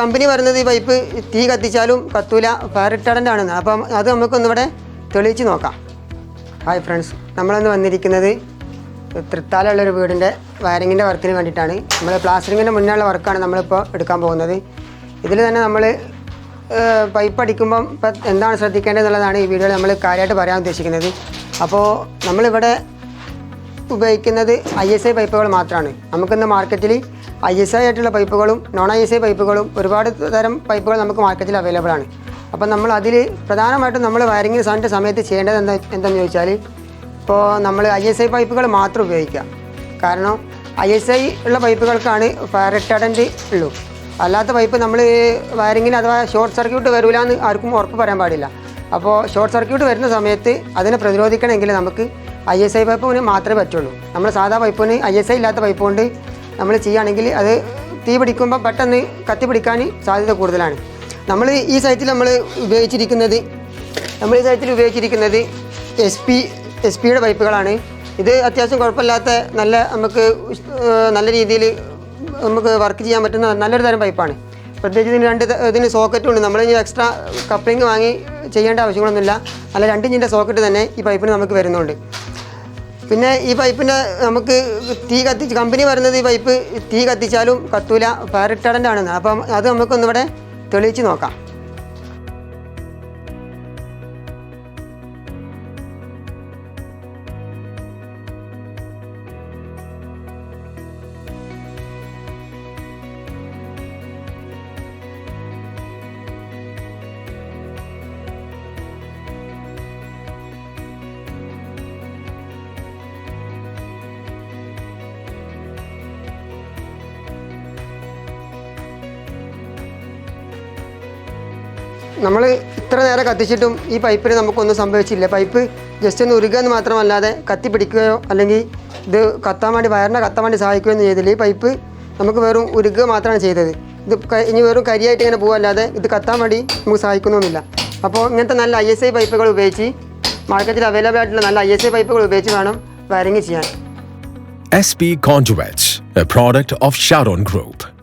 Company പറയുന്നത് ഈ pipe തീ കത്തിച്ചാലും കത്തൂല ഫയർ ആണെന്ന് അപ്പം അത് നമുക്കൊന്നിവിടെ തെളിയിച്ച് നോക്കാം. ഹായ് ഫ്രണ്ട്സ് നമ്മളന്ന് വന്നിരിക്കുന്നത് തൃത്താലുള്ളൊരു വീടിന്റെ വയറിങ്ങിന്റെ വർക്കിന് വേണ്ടിയിട്ടാണ്. നമ്മൾ പ്ലാസ്റ്ററിങ്ങിന്റെ മുന്നേയുള്ള വർക്കാണ് നമ്മളിപ്പോൾ എടുക്കാൻ പോകുന്നത്. ഇതിൽ തന്നെ നമ്മൾ പൈപ്പ് അടിക്കുമ്പം ഇപ്പം എന്താണ് ശ്രദ്ധിക്കേണ്ടത് എന്നുള്ളതാണ് ഈ വീഡിയോയിൽ നമ്മൾ കാര്യമായിട്ട് പറയാൻ ഉദ്ദേശിക്കുന്നത്. അപ്പോൾ നമ്മളിവിടെ ഉപയോഗിക്കുന്നത് ഐ എസ് ഐ പൈപ്പുകൾ മാത്രമാണ് നമുക്കിന്ന് മാർക്കറ്റിൽ ഐ എസ് ഐ ആയിട്ടുള്ള പൈപ്പുകളും നോൺ ഐ എസ് ഐ പൈപ്പുകളും ഒരുപാട് തരം പൈപ്പുകൾ നമുക്ക് മാർക്കറ്റിൽ അവൈലബിൾ ആണ്. അപ്പോൾ നമ്മൾ അതിൽ പ്രധാനമായിട്ടും നമ്മൾ വയറിംഗ് സാറിന്റെ സമയത്ത് ചെയ്യേണ്ടത് എന്താ എന്താണെന്ന് ചോദിച്ചാൽ ഇപ്പോൾ നമ്മൾ ഐ എസ് ഐ പൈപ്പുകൾ മാത്രം ഉപയോഗിക്കുക. കാരണം ഐ എസ് ഐ ഉള്ള പൈപ്പുകൾക്കാണ് ഫയർ റിട്ടാർഡന്റ് ഉള്ളൂ. അല്ലാത്ത പൈപ്പ് നമ്മൾ വയറിങ്ങിന് അഥവാ ഷോർട്ട് സർക്യൂട്ട് വരില്ല എന്ന് ആർക്കും ഉറപ്പ് പറയാൻ പാടില്ല. അപ്പോൾ ഷോർട്ട് സർക്യൂട്ട് വരുന്ന സമയത്ത് അതിനെ പ്രതിരോധിക്കണമെങ്കിൽ നമുക്ക് ഐ എസ് ഐ പൈപ്പിന് മാത്രമേ പറ്റുള്ളൂ. നമ്മൾ സാധാ പൈപ്പിന് ഐ എസ് ഐ ഇല്ലാത്ത പൈപ്പ് കൊണ്ട് നമ്മൾ ചെയ്യുകയാണെങ്കിൽ അത് തീ പിടിക്കുമ്പോൾ പെട്ടെന്ന് കത്തി പിടിക്കാൻ സാധ്യത കൂടുതലാണ്. നമ്മൾ ഈ സൈറ്റിൽ നമ്മൾ ഉപയോഗിച്ചിരിക്കുന്നത് നമ്മൾ ഈ സൈറ്റിൽ ഉപയോഗിച്ചിരിക്കുന്നത് എസ് പി എസ് പിയുടെ പൈപ്പുകളാണ്. ഇത് അത്യാവശ്യം കുഴപ്പമില്ലാത്ത നല്ല നമുക്ക് നല്ല രീതിയിൽ നമുക്ക് വർക്ക് ചെയ്യാൻ പറ്റുന്ന നല്ലൊരു തരം പൈപ്പാണ്. പ്രത്യേകിച്ച് ഇതിന് രണ്ട് ഇതിന് സോക്കറ്റും ഉണ്ട് നമ്മൾ എക്സ്ട്രാ കപ്ലിംഗ് വാങ്ങി ചെയ്യേണ്ട ആവശ്യങ്ങളൊന്നുമില്ല. അല്ല രണ്ട് ഇഞ്ചിന്റെ സോക്കറ്റ് തന്നെ ഈ പൈപ്പിന് നമുക്ക് വരുന്നുണ്ട്. പിന്നെ ഈ പൈപ്പിന്റെ നമുക്ക് തീ കത്തിച്ച് കമ്പനി വരുന്നത് ഈ പൈപ്പ് തീ കത്തിച്ചാലും കത്തൂല. ഫയർ റിട്ടാർഡന്റ് ആണെന്ന്. അപ്പം അത് നമുക്കൊന്നിവിടെ തെളിയിച്ച് നോക്കാം. നമ്മൾ ഇത്ര നേരം കത്തിച്ചിട്ടും ഈ പൈപ്പിന് നമുക്കൊന്നും സംഭവിച്ചില്ല. പൈപ്പ് ജസ്റ്റ് ഒന്ന് ഉരുക എന്ന് മാത്രമല്ലാതെ കത്തി പിടിക്കുകയോ അല്ലെങ്കിൽ ഇത് കത്താൻ വേണ്ടി വയറിനെ കത്താൻ വേണ്ടി സഹായിക്കുകയോ ഒന്നും ചെയ്തില്ല. ഈ പൈപ്പ് നമുക്ക് വെറും ഉരുക മാത്രമാണ് ചെയ്തത്. ഇത് ഇനി വെറും കരിയായിട്ട് ഇങ്ങനെ പോകല്ലാതെ ഇത് കത്താൻ വേണ്ടി നമുക്ക് സഹായിക്കുന്നൊന്നുമില്ല. അപ്പോൾ ഇങ്ങനത്തെ നല്ല ഐ എസ് ഐ പൈപ്പുകൾ ഉപയോഗിച്ച് മാർക്കറ്റിൽ അവൈലബിൾ ആയിട്ടുള്ള നല്ല ഐ എസ് ഐ പൈപ്പുകൾ ഉപയോഗിച്ച് വേണം വയറിങ് ചെയ്യാൻ. S P കോൺജുവാറ്റ്സ് a product of Sharon Group.